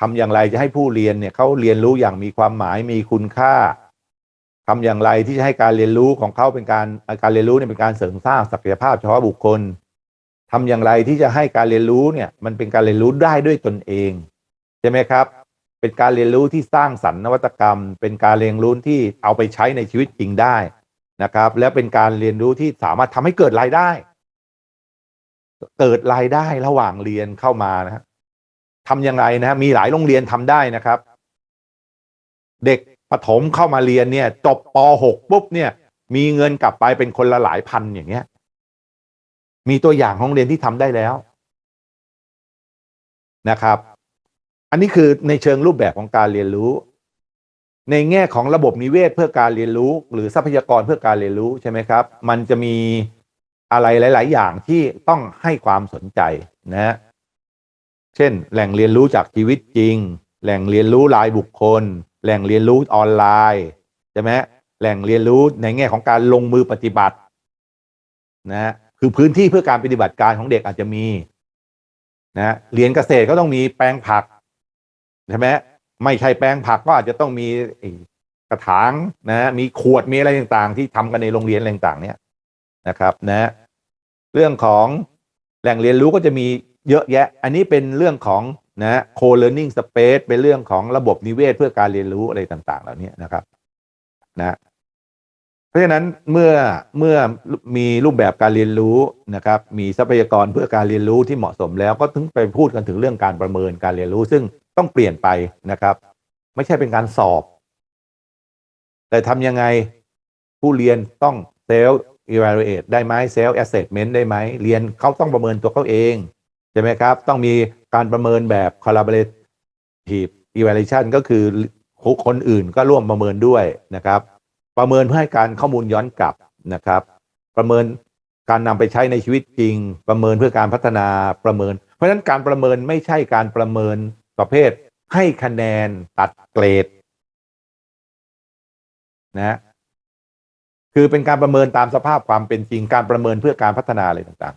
ทำอย่างไรจะให้ผู้เรียนเนี่ยเขาเรียนรู้อย่างมีความหมายมีคุณค่าทำอย่างไรที่จะให้การเรียนรู้ของเขาเป็นการการเรียนรู้เนี่ยเป็นการเสริมสร้างศักยภาพเฉพาะบุคคลทำอย่างไรที่จะให้การเรียนรู้เนี่ยมันเป็นการเรียนรู้ได้ด้วยตนเองใช่ไหมครับ เป็นการเรียนรู้ที่สร้างสรรค์นวัตกรรม เป็นการเรียนรู้ที่เอาไปใช้ในชีวิตจริงได้นะครับ แล้วเป็นการเรียนรู้ที่สามารถทำให้เกิดรายได้ เกิดรายได้ระหว่างเรียนเข้ามานะฮะ ทำยังไงนะฮะมีหลายโรงเรียนทำได้นะครับ เด็กประถมเข้ามาเรียนเนี่ยจบป .6 ปุ๊บเนี่ย มีเงินกลับไปเป็นคนละหลายพันอย่างเงี้ย มีตัวอย่างของโรงเรียนที่ทำได้แล้วนะครับ อันนี้คือในเชิงรูปแบบของการเรียนรู้ ในแง่ของระบบนิเวศเพื่อการเรียนรู้ หรือทรัพยากรเพื่อการเรียนรู้ใช่ไหมครับ มันจะมีอะไรหลาย ๆ อย่างที่ต้องให้ความสนใจนะฮะ เช่น แหล่งเรียนรู้จากชีวิตจริง แหล่งเรียนรู้รายบุคคล แหล่งเรียนรู้ออนไลน์ใช่ไหมแหล่งเรียนรู้ในแง่ของการลงมือปฏิบัตินะฮะคือพื้นที่เพื่อการปฏิบัติการของเด็กอาจจะมีนะฮะเรียนเกษตรก็ต้องมีแปลงผักใช่ไหมไม่ใช่แปลงผักก็อาจจะต้องมีกระถางนะฮะมีขวดมีอะไรต่างๆ ที่ทำกันในโรงเรียนอะไรต่างๆ เนี่ยนะครับนะ เรื่องของแหล่งเรียนรู้ก็จะมี เยอะแยะ อันนี้เป็นเรื่องของนะ co-learning space เป็นเรื่องของระบบนิเวศเพื่อการเรียนรู้อะไรต่าง ๆ เหล่านี้นะครับนะเพราะฉะนั้นเมื่อเมื่อมีรูปแบบการเรียนรู้นะครับ มีทรัพยากรเพื่อการเรียนรู้ที่เหมาะสมแล้วก็ถึงไปพูดกันถึงเรื่องการประเมินการเรียนรู้ ซึ่งต้องเปลี่ยนไปนะครับ ไม่ใช่เป็นการสอบ แต่ทำยังไงผู้เรียนต้องเซล evaluate ได้ไหม self assessment ได้ไหมเรียนเขาต้องประเมินตัวเขาเอง ใช่ไหมครับ ต้องมีการประเมินแบบ collaborative evaluation ก็คือคนอื่นก็ร่วมประเมินด้วยนะครับ ประเมินเพื่อให้การข้อมูลย้อนกลับนะครับ ประเมินการนำไปใช้ในชีวิตจริง ประเมินเพื่อการพัฒนาประเมิน เพราะฉะนั้นการประเมินไม่ใช่การประเมินประเภท ให้คะแนนตัดเกรดนะคือเป็นการประเมินตามสภาพความเป็นจริงการประเมินเพื่อการพัฒนาอะไรต่าง